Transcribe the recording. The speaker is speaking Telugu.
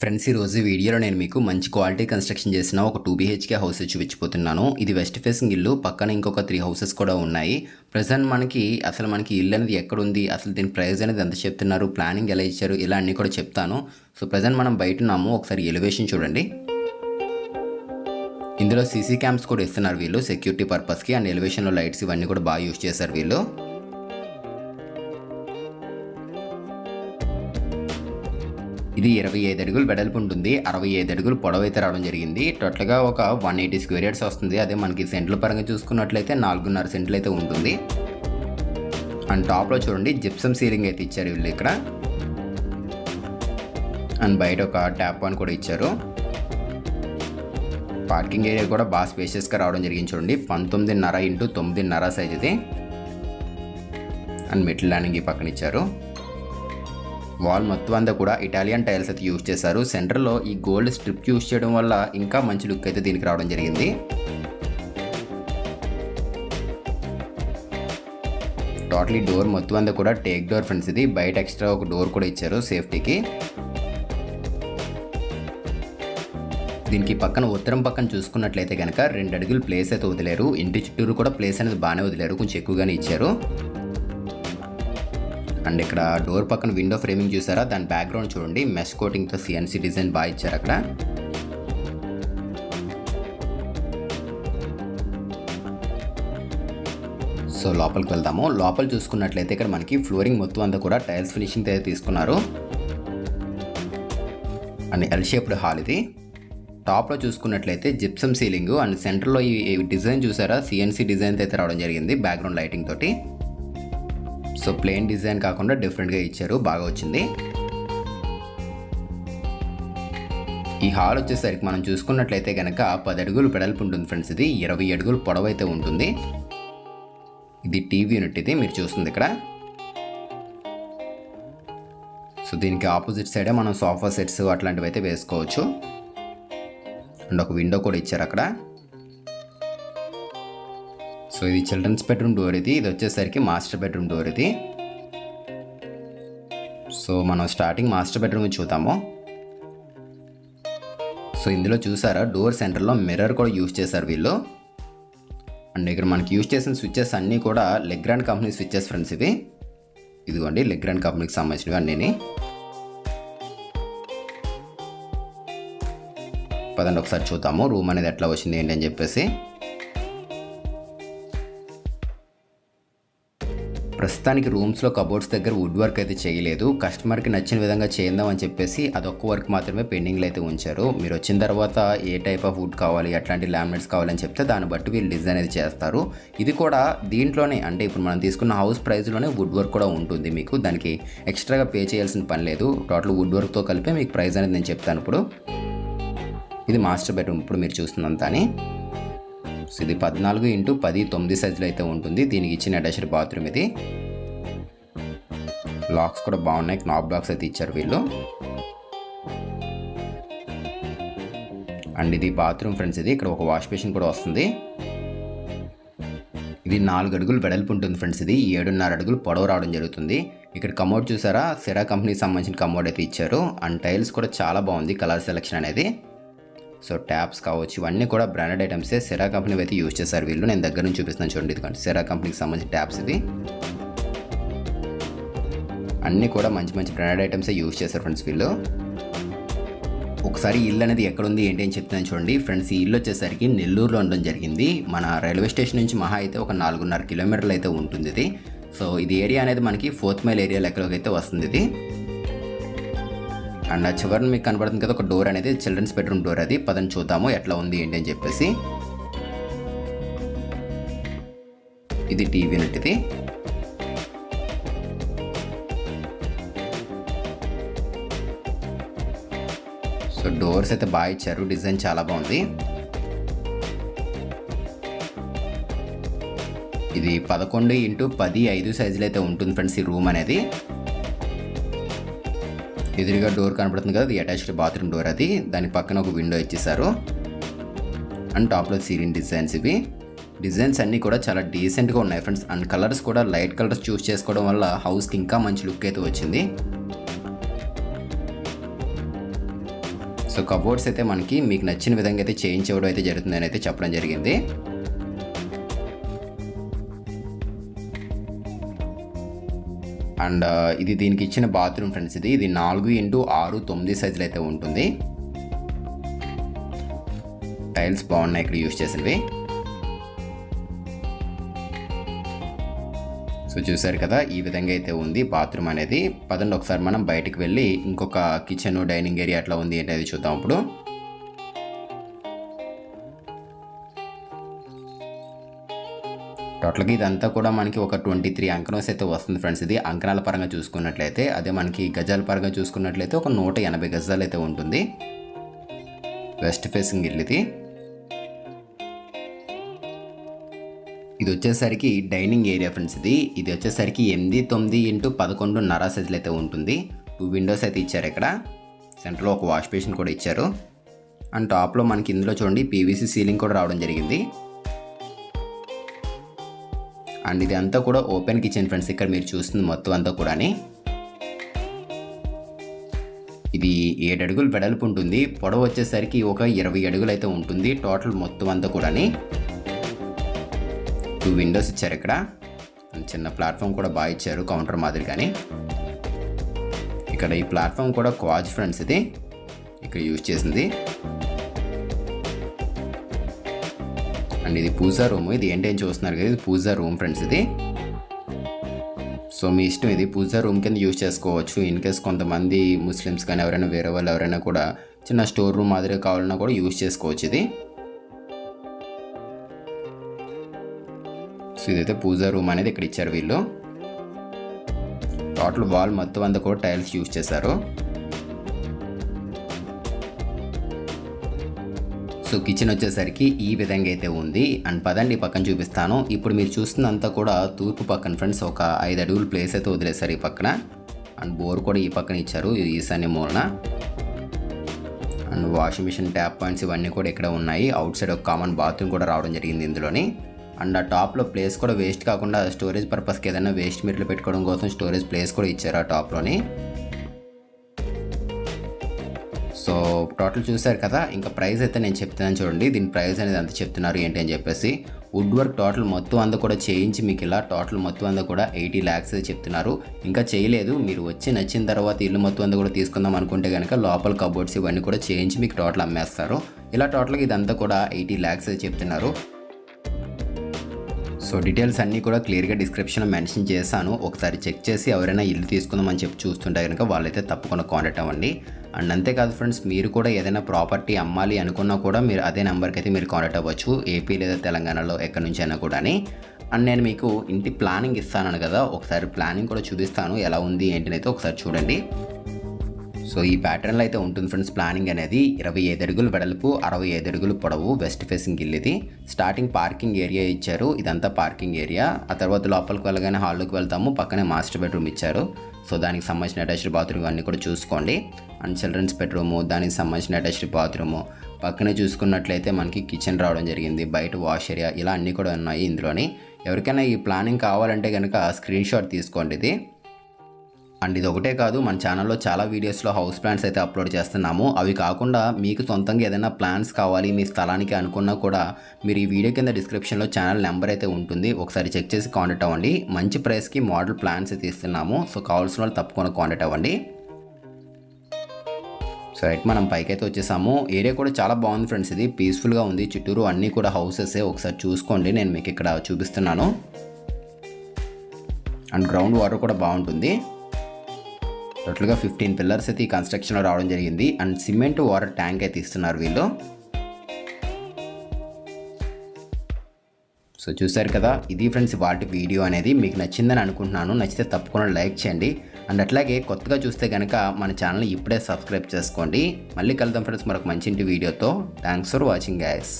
ఫ్రెండ్స్ ఈ రోజు వీడియోలో నేను మీకు మంచి క్వాలిటీ కన్స్ట్రక్షన్ చేసిన ఒక టూ బీహెచ్కే హౌస్ చూపించిపోతున్నాను ఇది వెస్ట్ ఫేసింగ్ ఇల్లు పక్కన ఇంకొక త్రీ హౌసెస్ కూడా ఉన్నాయి. ప్రజెంట్ మనకి అసలు మనకి ఇల్లు అనేది ఎక్కడ ఉంది అసలు దీని ప్రైస్ అనేది ఎంత చెప్తున్నారు ప్లానింగ్ ఎలా ఇచ్చారు ఇలా అన్నీ కూడా చెప్తాను. సో ప్రజెంట్ మనం బయట ఉన్నాము ఒకసారి ఎలివేషన్ చూడండి. ఇందులో సీసీ క్యామ్స్ కూడా ఇస్తున్నారు వీళ్ళు సెక్యూరిటీ పర్పస్కి అండ్ ఎలివేషన్లో లైట్స్ ఇవన్నీ కూడా బాగా యూస్ చేశారు వీళ్ళు. ఇది ఇరవై ఐదు అడుగులు వెడల్పు ఉంటుంది. అరవై ఐదు అడుగులు పొడవు అయితే రావడం జరిగింది. టోటల్గా ఒక వన్ ఎయిటీ స్క్వేర్ యార్డ్స్ వస్తుంది. అదే మనకి సెంట్ల పరంగా చూసుకున్నట్లయితే నాలుగున్నర సెంట్లు అయితే ఉంటుంది. అండ్ టాప్లో చూడండి జిప్సమ్ సీలింగ్ అయితే ఇచ్చారు వీళ్ళు ఇక్కడ. అండ్ బయట ఒక ట్యాప్ అని కూడా ఇచ్చారు. పార్కింగ్ ఏరియా కూడా బాగా స్పేషియస్గా రావడం జరిగింది చూడండి. పంతొమ్మిదిన్నర ఇంటూ తొమ్మిదిన్నర సైజ్ ఇది. అండ్ మెట్ల ల్యాండింగ్ ఈ పక్కన ఇచ్చారు. వాల్ మొత్తం అంతా కూడా ఇటాలియన్ టైల్స్ అయితే యూజ్ చేశారు. సెంటర్లో ఈ గోల్డ్ స్ట్రిప్ యూజ్ చేయడం వల్ల ఇంకా మంచి లుక్ అయితే దీనికి రావడం జరిగింది. టోటలీ డోర్ మొత్తం అంతా కూడా టేక్ డోర్ ఫ్రెండ్స్ ఇది బయట ఎక్స్ట్రా ఒక డోర్ కూడా ఇచ్చారు సేఫ్టీకి దీనికి పక్కన ఉత్తరం పక్కన చూసుకున్నట్లయితే కనుక రెండు అడుగులు ప్లేస్ అయితే వదిలేరు. ఇంటి చుట్టూరు కూడా ప్లేస్ అనేది బాగానే వదిలేరు. కొంచెం ఎక్కువగానే ఇచ్చారు. అండ్ ఇక్కడ డోర్ పక్కన విండో ఫ్రేమింగ్ చూసారా? దాని బ్యాక్గ్రౌండ్ చూడండి. మెష్ కోటింగ్తో సిఎన్సీ డిజైన్ బాగా ఇచ్చారు అక్కడ. సో లోపలికి వెళ్దాము. లోపల చూసుకున్నట్లయితే ఇక్కడ మనకి ఫ్లోరింగ్ మొత్తం అంతా కూడా టైల్స్ ఫినిషింగ్ అయితే తీసుకున్నారు. అండ్ ఎల్ షేప్డ్ హాల్ ఇది. టాప్లో చూసుకున్నట్లయితే జిప్సమ్ సీలింగ్ అండ్ సెంటర్లో ఈ డిజైన్ చూసారా? సిఎన్సీ డిజైన్ అయితే రావడం జరిగింది బ్యాక్గ్రౌండ్ లైటింగ్ తోటి. సో ప్లెయిన్ డిజైన్ కాకుండా డిఫరెంట్గా ఇచ్చారు. బాగా వచ్చింది. ఈ హాల్ వచ్చేసరికి మనం చూసుకున్నట్లయితే కనుక పది అడుగులు పెడల్పు ఉంటుంది ఫ్రెండ్స్ ఇది. ఇరవై అడుగులు పొడవైతే ఉంటుంది. ఇది టీవీ యూనిట్ ఇది. మీరు చూస్తుంది ఇక్కడ. సో దీనికి ఆపోజిట్ సైడే మనం సోఫా సెట్స్ అట్లాంటివి అయితే వేసుకోవచ్చు. అండ్ ఒక విండో కూడా ఇచ్చారు అక్కడ. సో ఇది చిల్డ్రన్స్ బెడ్రూమ్ డోర్ ఇది. ఇది వచ్చేసరికి మాస్టర్ బెడ్రూమ్ డోర్ ఇది. సో మనం స్టార్టింగ్ మాస్టర్ బెడ్రూమ్ చూద్దాము. సో ఇందులో చూసారా డోర్ సెంటర్లో మిర్రర్ కూడా యూజ్ చేశారు వీళ్ళు. అండ్ ఇక్కడ మనకి యూజ్ చేసిన స్విచ్చెస్ అన్నీ కూడా లెగ్రాండ్ కంపెనీ స్విచ్చెస్ ఫ్రెండ్స్ ఇవి. ఇదిగోండి లెగ్రాండ్ కంపెనీకి సంబంధించినవి అన్నీ పదండి ఒకసారి చూద్దాము రూమ్ అనేది ఎట్లా వచ్చింది ఏంటి అని చెప్పేసి. ప్రస్తుతానికి రూమ్స్లో కబోర్డ్స్ దగ్గర వుడ్ వర్క్ అయితే చేయలేదు. కస్టమర్కి నచ్చిన విధంగా చేద్దాం అని చెప్పేసి అదొక్క వర్క్ మాత్రమే పెండింగ్లో అయితే ఉంచారు. మీరు వచ్చిన తర్వాత ఏ టైప్ ఆఫ్ వుడ్ కావాలి అట్లాంటి లామినేట్స్ కావాలని చెప్తే దాన్ని బట్టి వీళ్ళు డిజైన్ అయితే చేస్తారు. ఇది కూడా దీంట్లోనే అంటే ఇప్పుడు మనం తీసుకున్న హౌస్ ప్రైస్లోనే వుడ్ వర్క్ కూడా ఉంటుంది మీకు. దానికి ఎక్స్ట్రాగా పే చేయాల్సిన పని లేదు. టోటల్ వుడ్ వర్క్తో కలిపి మీకు ప్రైస్ అనేది నేను చెప్తాను ఇప్పుడు. ఇది మాస్టర్ బెడ్రూమ్. ఇప్పుడు మీరు చూస్తున్నంత అని సో ఇది పద్నాలుగు ఇంటూ పది తొమ్మిది సైజులో అయితే ఉంటుంది. దీనికి ఇచ్చిన అటాచ్డ్ బాత్రూమ్ ఇది. లాక్స్ కూడా బాగున్నాయి. నాబ్ లాక్స్ అయితే ఇచ్చారు వీళ్ళు. అండ్ ఇది బాత్రూమ్ ఫ్రెండ్స్ ఇది. ఇక్కడ ఒక వాష్ బేసిన్ కూడా వస్తుంది. ఇది నాలుగు అడుగులు వెడల్పు ఉంటుంది ఫ్రెండ్స్ ఇది. ఏడున్నర అడుగులు పొడవు రావడం జరుగుతుంది. ఇక్కడ కమోడ్ చూసారా? సెరా కంపెనీకి సంబంధించిన కమోడ్ అయితే ఇచ్చారు. అండ్ టైల్స్ కూడా చాలా బాగుంది. కలర్ సెలెక్షన్ అనేది. సో ట్యాప్స్ కావచ్చు ఇవన్నీ కూడా బ్రాండెడ్ ఐటమ్సే సెరా కంపెనీ అయితే యూజ్ చేశారు వీళ్ళు. నేను దగ్గర నుంచి చూపిస్తున్నాను చూడండి ఇదిగోండి. సెరా కంపెనీకి సంబంధించిన ట్యాప్స్ ఇవి. అన్నీ కూడా మంచి మంచి బ్రాండెడ్ ఐటమ్సే యూజ్ చేశారు ఫ్రెండ్స్ వీళ్ళు. ఒకసారి ఇల్లు అనేది ఎక్కడ ఉంది ఏంటి అని చెప్తున్నాను చూడండి. ఫ్రెండ్స్ ఈ ఇల్లు వచ్చేసరికి నెల్లూరులో ఉండడం జరిగింది. మన రైల్వే స్టేషన్ నుంచి మహా అయితే ఒక నాలుగున్నర కిలోమీటర్లు అయితే ఉంటుంది ఇది. సో ఇది ఏరియా అనేది మనకి ఫోర్త్ మైల్ ఏరియా లెక్కలోకి అయితే వస్తుంది ఇది. అండ్ ఆ చివరిని మీకు కనబడుతుంది కదా ఒక డోర్ అనేది చిల్డ్రన్స్ బెడ్రూమ్ డోర్ అది. పదని చూద్దాము ఎట్లా ఉంది ఏంటి అని చెప్పేసి. ఇది టీవీ యూనిట్ ఇది. సో డోర్స్ అయితే బాగా ఇచ్చారు. డిజైన్ చాలా బాగుంది. ఇది పదకొండు ఇంటూ పది ఐదు సైజులు అయితే ఉంటుంది ఫ్రెండ్స్ ఈ రూమ్ అనేది. ఎదురుగా డోర్ కనపడుతుంది కదా అది అటాచ్డ్ బాత్రూమ్ డోర్ అది. దాని పక్కన ఒక విండో ఇచ్చేసారు అండ్ టాప్లో సీలింగ్ డిజైన్స్ ఇవి. డిజైన్స్ అన్నీ కూడా చాలా డీసెంట్గా ఉన్నాయి ఫ్రెండ్స్. అండ్ కలర్స్ కూడా లైట్ కలర్స్ చూస్ చేసుకోవడం వల్ల హౌస్కి ఇంకా మంచి లుక్ అయితే వచ్చింది. సో కబోర్డ్స్ అయితే మనకి మీకు నచ్చిన విధంగా అయితే చేయించవడం అయితే జరుగుతుందని అయితే చెప్పడం జరిగింది. అండ్ ఇది దీనికి ఇచ్చిన బాత్రూమ్ ఫ్రెండ్స్ ఇది. ఇది నాలుగు ఇంటూ ఆరు తొమ్మిది సైజులు అయితే ఉంటుంది. టైల్స్ బాగున్నాయి ఇక్కడ యూస్ చేసినవి. సో చూసారు కదా ఈ విధంగా అయితే ఉంది బాత్రూమ్ అనేది. పదండి ఒకసారి మనం బయటకు వెళ్ళి ఇంకొక కిచెన్ డైనింగ్ ఏరియా అట్లా ఉంది అనేది చూద్దాం ఇప్పుడు. టోటల్గా ఇదంతా కూడా మనకి ఒక ట్వంటీ త్రీ అంకనోస్ అయితే వస్తుంది ఫ్రెండ్స్. ఇది అంకణాల పరంగా చూసుకున్నట్లయితే అదే మనకి గజాల పరంగా చూసుకున్నట్లయితే ఒక నూట ఎనభై గజాలు అయితే ఉంటుంది. వెస్ట్ ఫేసింగ్ ఇల్లు ఇది. ఇది వచ్చేసరికి డైనింగ్ ఏరియా ఫ్రెండ్స్ ఇది. ఇది వచ్చేసరికి ఎనిమిది తొమ్మిది ఇంటూ పదకొండున్నర సైజులు అయితే ఉంటుంది. టూ విండోస్ అయితే ఇచ్చారు ఇక్కడ. సెంటర్లో ఒక వాష్ బేసిన్ కూడా ఇచ్చారు. అండ్ టాప్లో మనకి ఇందులో చూడండి పీవీసీ సీలింగ్ కూడా రావడం జరిగింది. అండ్ ఇది అంతా కూడా ఓపెన్ కిచెన్ ఫ్రెండ్స్ ఇక్కడ మీరు చూస్తుంది మొత్తం అంతా కూడా ఇది ఏడు అడుగులు వెడల్పు ఉంటుంది. పొడవు వచ్చేసరికి ఒక ఇరవై అడుగులు అయితే ఉంటుంది టోటల్ మొత్తం అంతా కూడా టూ విండోస్ ఇచ్చారు ఇక్కడ. చిన్న ప్లాట్ఫామ్ కూడా బాగా ఇచ్చారు కౌంటర్ మాదిరిగానే. ఇక్కడ ఈ ప్లాట్ఫామ్ కూడా క్వాజ్ ఫ్రెండ్స్ ఇది. ఇక్కడ యూజ్ చేసింది. అండ్ ఇది పూజా రూమ్ ఇది ఏంటి అని చూస్తున్నారు కదా ఇది పూజా రూమ్ ఫ్రెండ్స్ ఇది. సో మీ ఇష్టం ఇది పూజా రూమ్ కింద యూజ్ చేసుకోవచ్చు. ఇన్ కేస్ కొంతమంది ముస్లిమ్స్ కానీ ఎవరైనా వేరే వాళ్ళు ఎవరైనా కూడా చిన్న స్టోర్ రూమ్ మాదిరిగా కావాలన్నా కూడా యూజ్ చేసుకోవచ్చు ఇది. సో ఇదైతే పూజా రూమ్ అనేది ఇక్కడ ఇచ్చారు వీళ్ళు. టోటల్ వాల్ మొత్తం అంతా కూడా టైల్స్ యూజ్ చేశారు. సో కిచెన్ వచ్చేసరికి ఈ విధంగా అయితే ఉంది. అండ్ పదండి పక్కన చూపిస్తాను. ఇప్పుడు మీరు చూస్తున్నంతా కూడా తూర్పు పక్కన ఫ్రెండ్స్ ఒక ఐదు అడుగుల ప్లేస్ అయితే వదిలేశారు ఈ పక్కన. అండ్ బోర్ కూడా ఈ పక్కన ఇచ్చారు ఈశాన్య మూలన. And washing machine tap points ఇవన్నీ కూడా ఇక్కడ ఉన్నాయి. అవుట్ సైడ్ ఒక కామన్ బాత్రూమ్ కూడా రావడం జరిగింది ఇందులోని. అండ్ ఆ టాప్లో ప్లేస్ కూడా వేస్ట్ కాకుండా స్టోరేజ్ పర్పస్కి ఏదైనా వేస్ట్ మెటీరియల్ పెట్టుకోవడం కోసం స్టోరేజ్ ప్లేస్ కూడా ఇచ్చారు ఆ టాప్లోని టోటల్ చూశారు కదా ఇంకా ప్రైస్ అయితే నేను చెప్తున్నాను చూడండి దీని ప్రైస్ అనేది అంత చెప్తున్నారు ఏంటి అని చెప్పేసి. వుడ్ వర్క్ టోటల్ మొత్తం అంతా కూడా చేయించి మీకు ఇలా టోటల్ మొత్తం అంతా కూడా ఎయిటీ ల్యాక్స్ చెప్తున్నారు. ఇంకా చేయలేదు మీరు వచ్చి నచ్చిన తర్వాత ఇల్లు మొత్తం అంతా కూడా తీసుకుందాం అనుకుంటే కనుక లోపల కబోర్డ్స్ ఇవన్నీ కూడా చేయించి మీకు టోటల్ అమ్మేస్తారు. ఇలా టోటల్గా ఇదంతా కూడా ఎయిటీ ల్యాక్స్ చెప్తున్నారు. సో డీటెయిల్స్ అన్నీ కూడా క్లియర్గా డిస్క్రిప్షన్లో మెన్షన్ చేశాను. ఒకసారి చెక్ చేసి ఎవరైనా ఇల్లు తీసుకుందామని చెప్పి చూస్తుంటే కనుక వాళ్ళైతే తప్పకుండా కాంటాక్ట్ అవ్వండి. అండ్ అంతేకాదు ఫ్రెండ్స్ మీరు కూడా ఏదైనా ప్రాపర్టీ అమ్మాలి అనుకున్నా కూడా మీరు అదే నెంబర్కి అయితే మీరు కాంటాక్ట్ అవ్వచ్చు ఏపీ లేదా తెలంగాణలో ఎక్కడి నుంచి అయినా కూడా అండ్ నేను మీకు ఇంటి ప్లానింగ్ ఇస్తాను కదా ఒకసారి ప్లానింగ్ కూడా చూపిస్తాను ఎలా ఉంది ఏంటనైతే ఒకసారి చూడండి. సో ఈ ప్యాటర్న్లో అయితే ఉంటుంది ఫ్రెండ్స్ ప్లానింగ్ అనేది ఇరవై ఐదు అడుగులు వెడల్పు అరవై ఐదు అడుగులు పొడవు వెస్ట్ ఫేసింగ్ ఇల్లు ఇది. స్టార్టింగ్ పార్కింగ్ ఏరియా ఇచ్చారు ఇదంతా పార్కింగ్ ఏరియా ఆ తర్వాత లోపలికి వెళ్ళగానే హాల్లోకి వెళ్తాము పక్కనే మాస్టర్ బెడ్రూమ్ ఇచ్చారు. సో దానికి సంబంధించిన అటాచ్డ్ బాత్రూమ్ అన్నీ కూడా చూసుకోండి. అండ్ చిల్డ్రన్స్ బెడ్రూము దానికి సంబంధించిన అటాచ్డ్ బాత్రూము పక్కనే చూసుకున్నట్లయితే మనకి కిచెన్ రావడం జరిగింది బయట వాష్ ఏరియా ఇలా అన్నీ కూడా ఉన్నాయి ఇందులోని. ఎవరికైనా ఈ ప్లానింగ్ కావాలంటే కనుక స్క్రీన్ షాట్ తీసుకోండి ఇది. అండ్ ఇది ఒకటే కాదు మన ఛానల్లో చాలా వీడియోస్లో హౌస్ ప్లాన్స్ అయితే అప్లోడ్ చేస్తున్నాము. అవి కాకుండా మీకు సొంతంగా ఏదైనా ప్లాన్స్ కావాలి మీ స్థలానికి అనుకున్నా కూడా మీరు ఈ వీడియో కింద డిస్క్రిప్షన్లో ఛానల్ నెంబర్ అయితే ఉంటుంది. ఒకసారి చెక్ చేసి కాంటాక్ట్ అవ్వండి. మంచి ప్రైస్కి మోడల్ ప్లాన్స్ అయితే ఇస్తున్నాము. సో కావాల్సిన వాళ్ళు తప్పకుండా కాంటాక్ట్ అవ్వండి. సో రైట్ మనం పైకైతే వచ్చేసాము. ఏరియా కూడా చాలా బాగుంది ఫ్రెండ్స్ ఇది. పీస్ఫుల్గా ఉంది. చుట్టూరు అన్నీ కూడా హౌసెస్. ఒకసారి చూసుకోండి. నేను మీకు ఇక్కడ చూపిస్తున్నాను. అండ్ గ్రౌండ్ వాటర్ కూడా బాగుంటుంది. టోటల్గా ఫిఫ్టీన్ పిల్లర్స్ అయితే ఈ కన్స్ట్రక్షన్లో రావడం జరిగింది. అండ్ సిమెంట్ వాటర్ ట్యాంక్ అయితే ఇస్తున్నారు వీళ్ళు. సో చూసారు కదా ఇది ఫ్రెండ్స్ వాటి వీడియో అనేది. మీకు నచ్చిందని అనుకుంటున్నాను. నచ్చితే తప్పకుండా లైక్ చేయండి. అండ్ అట్లాగే కొత్తగా చూస్తే కనుక మన ఛానల్ ఇప్పుడే సబ్స్క్రైబ్ చేసుకోండి. మళ్ళీ కలుద్దాం ఫ్రెండ్స్ మరొక మంచి ఇంటి వీడియోతో థ్యాంక్స్ ఫర్ వాచింగ్ గ్యాస్